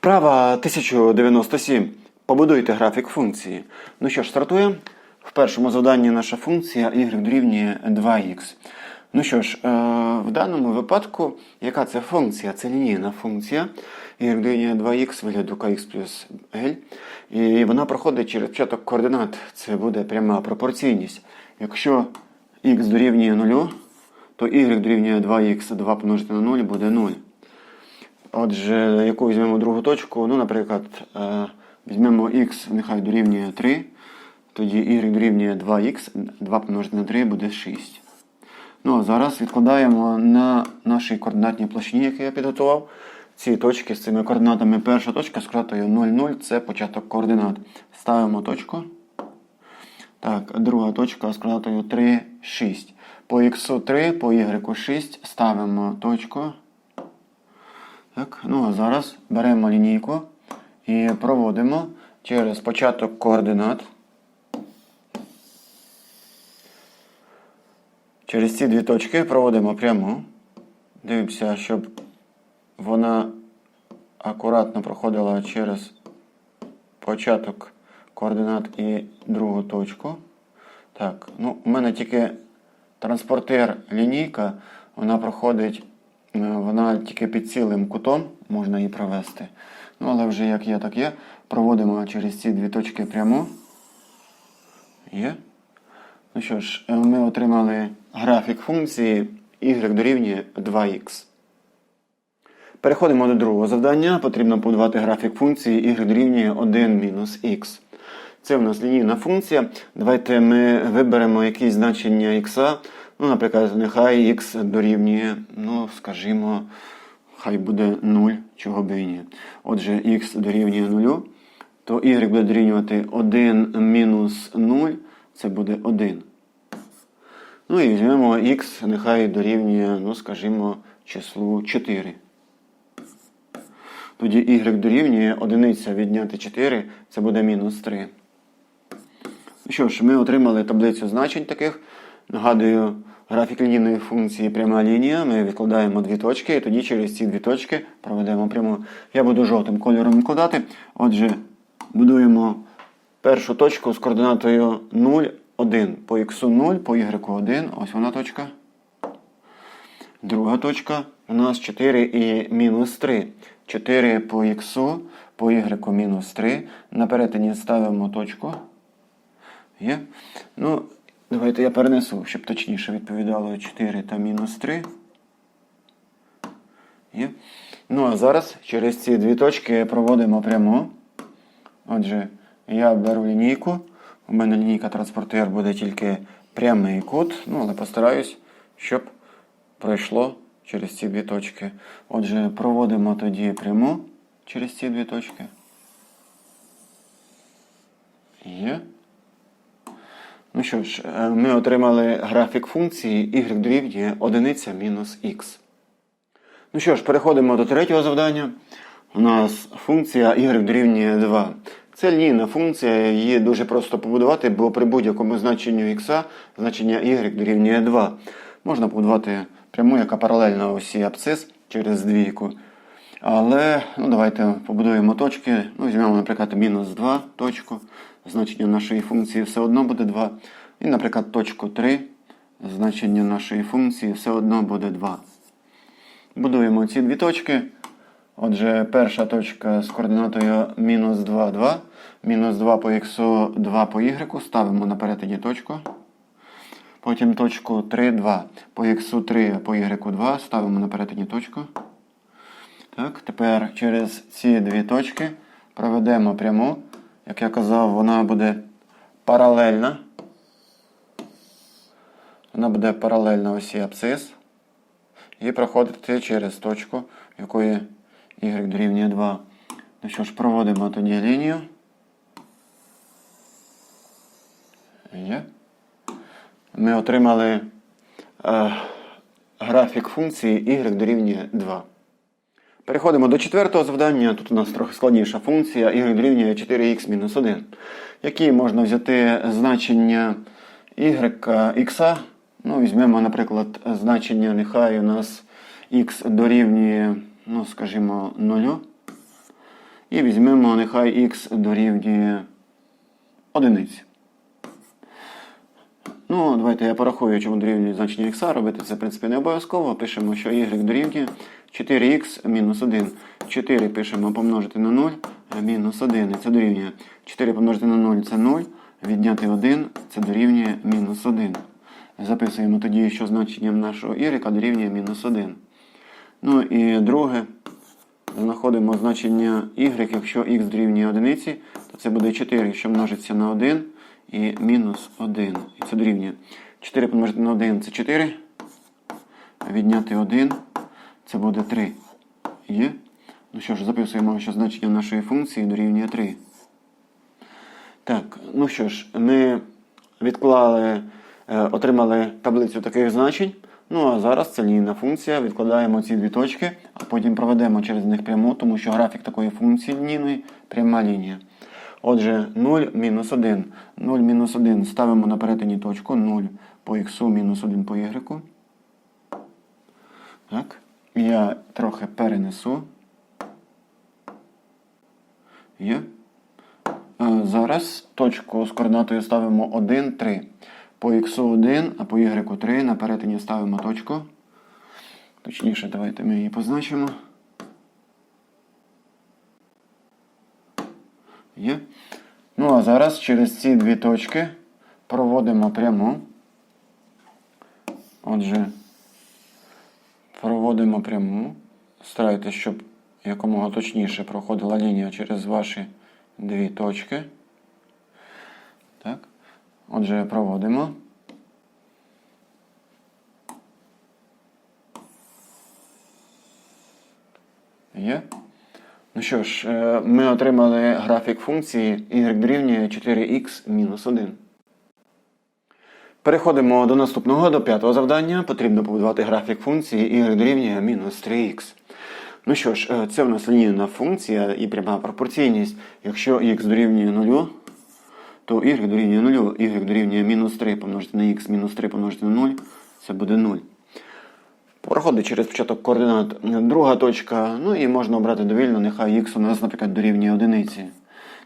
Вправа 1097. Побудуйте графік функції. Ну що ж, стартуємо. В першому завданні наша функція y дорівнює 2х. Ну що ж, е, в даному випадку, яка це функція? Це лінійна функція. y дорівнює 2х вигляду kx плюс l. І вона проходить через початок координат. Це буде пряма пропорційність. Якщо х дорівнює 0, то y дорівнює 2х, 2 помножити на 0 буде 0. Отже, яку візьмемо другу точку, ну, наприклад, е, візьмемо х, нехай дорівнює 3, тоді y дорівнює 2х, 2 помножити на 3 буде 6. Ну, а зараз відкладаємо на нашій координатній площині, яку я підготував. Ці точки з цими координатами. Перша точка з кратою 0, 0 це початок координат. Ставимо точку. Так, друга точка з координатою 3, 6. По х 3, по y 6 ставимо точку. Так, ну а зараз беремо лінійку і проводимо через початок координат. Через ці дві точки проводимо пряму. Дивимося, щоб вона акуратно проходила через початок координат і другу точку. Так, ну, у мене тільки транспортер лінійка, вона проходить, вона тільки під цілим кутом, можна її провести. Ну, але вже як є, так є. Проводимо через ці дві точки пряму. Є. Ну що ж, е, ми отримали графік функції y дорівнює 2х. Переходимо до другого завдання. Потрібно побудувати графік функції y дорівнює 1 мінус х. Це у нас лінійна функція. Давайте ми виберемо якісь значення х. Ну, наприклад, нехай х дорівнює, ну, скажімо, хай буде 0, чого би і ні. Отже, х дорівнює 0, то y буде дорівнювати 1 мінус 0, це буде 1. Ну і візьмемо х, нехай дорівнює, ну, скажімо, числу 4. Тоді y дорівнює 1 відняти 4, це буде мінус 3. Ну що ж, ми отримали таблицю значень таких. Нагадую, графік лінійної функції пряма лінія. Ми відкладаємо дві точки, і тоді через ці дві точки проведемо пряму. Я буду жовтим кольором відкладати. Отже, будуємо першу точку з координатою 0, 1. По х 0, по y 1. Ось вона точка. Друга точка у нас 4 і мінус 3. 4 по х, по y мінус 3. На перетині ставимо точку. Є? Ну, давайте я перенесу, щоб точніше відповідало 4 та мінус 3. Є? Ну, а зараз через ці дві точки проводимо пряму. Отже, я беру лінійку. У мене лінійка транспортер буде тільки прямий кут. Ну, але постараюсь, щоб пройшло через ці дві точки. Отже, проводимо тоді пряму через ці дві точки. Є. Ну що ж, е, ми отримали графік функції y дорівнює 1 мінус х. Ну що ж, переходимо до третього завдання. У нас функція y дорівнює 2. Це лінійна функція, її дуже просто побудувати, бо при будь-якому значенню х значення y дорівнює 2. Можна побудувати пряму, яка паралельна осі абсцис через двійку. Але ну, давайте побудуємо точки. Ну, Візьмемо, наприклад, мінус 2 точку. Значення нашої функції все одно буде 2. І, наприклад, точку 3. Значення нашої функції все одно буде 2. Будуємо ці дві точки. Отже, перша точка з координатою мінус 2, 2. Мінус 2 по х, 2 по y. Ставимо на перетині точку. Потім точку 3, 2. По х 3, по y 2. Ставимо на перетині точку. Так, Тепер через ці дві точки проведемо пряму. Як я казав, вона буде паралельна. Вона буде паралельна осі абсцис. І проходити через точку, якої y дорівнює 2. Ну що ж, проводимо тоді лінію. Є. Ми отримали е, графік функції y дорівнює 2. Переходимо до четвертого завдання. Тут у нас трохи складніша функція y дорівнює 4х-1. Які можна взяти значення y х. Ну, Візьмемо, наприклад, значення, нехай у нас х дорівнює, ну, скажімо, 0. І візьмемо, нехай х дорівнює одиниці. Ну, давайте я порахую, чому дорівнює значення х. Робити це, в принципі, не обов'язково. Пишемо, що y дорівнює 4х мінус 1. 4 пишемо помножити на 0, мінус 1. І це дорівнює 4 помножити на 0 це 0. Відняти 1 це дорівнює мінус 1. Записуємо тоді, що значенням нашого y дорівнює мінус 1. Ну і друге. Знаходимо значення y, якщо х дорівнює 1, то це буде 4, що множиться на 1 і мінус 1. І це дорівнює. 4 помножити на 1 це 4. Відняти 1 це буде 3. Є? Ну що ж, записуємо, що значення нашої функції дорівнює 3. Так, ну що ж, ми відклали, е, отримали таблицю таких значень. Ну а зараз це лінійна функція. Відкладаємо ці дві точки, а потім проведемо через них пряму, тому що графік такої функції лінійної пряма лінія. Отже, 0 мінус 1. 0 мінус 1 ставимо на перетині точку 0 по х мінус 1 по y. Так. Я трохи перенесу. Є. Е, Зараз точку з координатою ставимо 1, 3. По х 1, а по y 3 на перетині ставимо точку. Точніше, давайте ми її позначимо. Є. Ну, а зараз через ці дві точки проводимо пряму. Отже, проводимо пряму. Старайтесь, щоб якомога точніше проходила лінія через ваші дві точки. Так. Отже, проводимо. Є. Ну що ж, е, ми отримали графік функції y дорівнює 4х мінус 1. Переходимо до наступного, до п'ятого завдання. Потрібно побудувати графік функції y дорівнює мінус 3х. Ну що ж, е, це в нас лінійна функція і пряма пропорційність. Якщо х дорівнює 0, то y дорівнює 0, y дорівнює мінус 3 помножити на х, мінус 3 помножити на 0, це буде 0. Проходить через початок координат друга точка, ну і можна обрати довільно, нехай х у нас, наприклад, дорівнює одиниці.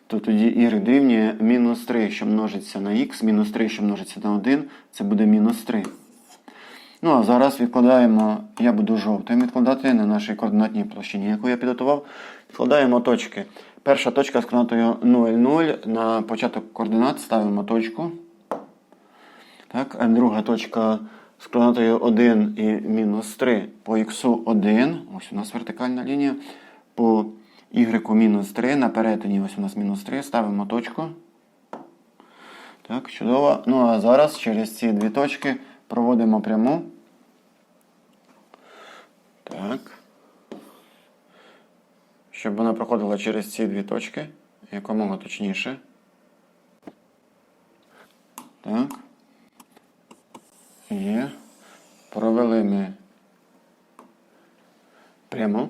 То тоді y дорівнює мінус 3, що множиться на х, мінус 3, що множиться на 1, це буде мінус 3. Ну а зараз відкладаємо, я буду жовтим відкладати на нашій координатній площині, яку я підготував. Відкладаємо точки. Перша точка з координатою 0, 0. На початок координат ставимо точку. Так, друга точка з координатою 1 і мінус 3 по х 1. Ось у нас вертикальна лінія. По y мінус 3 на перетині ось у нас мінус 3. Ставимо точку. Так, чудово. Ну а зараз через ці дві точки проводимо пряму. Так. Щоб вона проходила через ці дві точки. Якомога точніше. Так. Є. Провели ми прямо.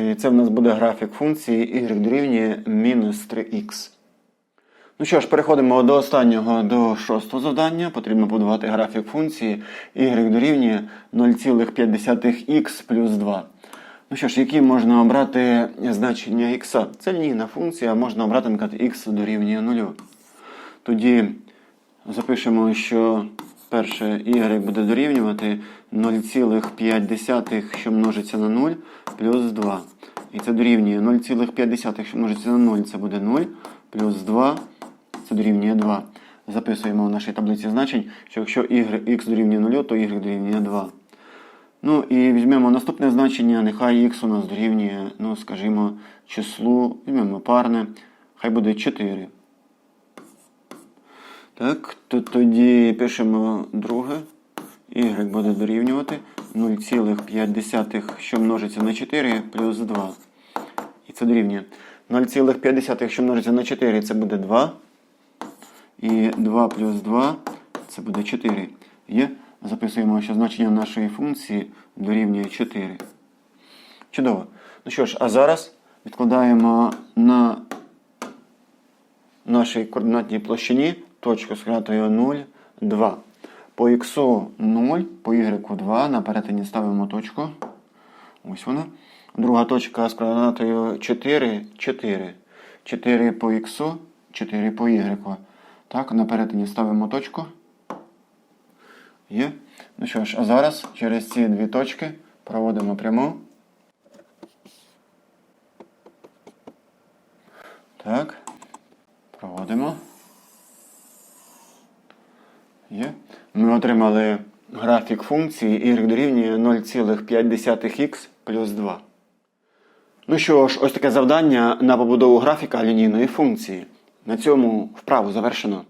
І це в нас буде графік функції y дорівнює мінус 3х. Ну що ж, переходимо до останнього, до шостого завдання. Потрібно будувати графік функції y дорівнює 0,5х плюс 2. Ну що ж, які можна обрати значення х? Це лінійна функція, можна обрати наприклад, х дорівнює 0. Тоді запишемо, що перше y буде дорівнювати 0,5, що множиться на 0, плюс 2. І це дорівнює 0,5, що множиться на 0, це буде 0, плюс 2, це дорівнює 2. Записуємо в нашій таблиці значень, що якщо y, x дорівнює 0, то y дорівнює 2. Ну і візьмемо наступне значення, нехай x у нас дорівнює, ну, скажімо, числу, візьмемо парне, хай буде 4. Так, то тоді пишемо друге. Y буде дорівнювати 0,5, що множиться на 4 плюс 2. І це дорівнює 0,5, що множиться на 4, це буде 2. І 2 плюс 2 це буде 4. Є. Записуємо, що значення нашої функції дорівнює 4. Чудово. Ну що ж, а зараз відкладаємо на нашій координатній площині точку з координатою 0, 2. По х 0, по y 2 на перетині ставимо точку. Ось вона. Друга точка з координатою 4, 4. 4 по х, 4 по y. Так, на перетині ставимо точку. Є. Ну що ж, а зараз через ці дві точки проводимо пряму. Так. Проводимо. Є. Ми отримали графік функції y дорівнює 0,5х плюс 2. Ну що ж, ось таке завдання на побудову графіка лінійної функції. На цьому вправу завершено.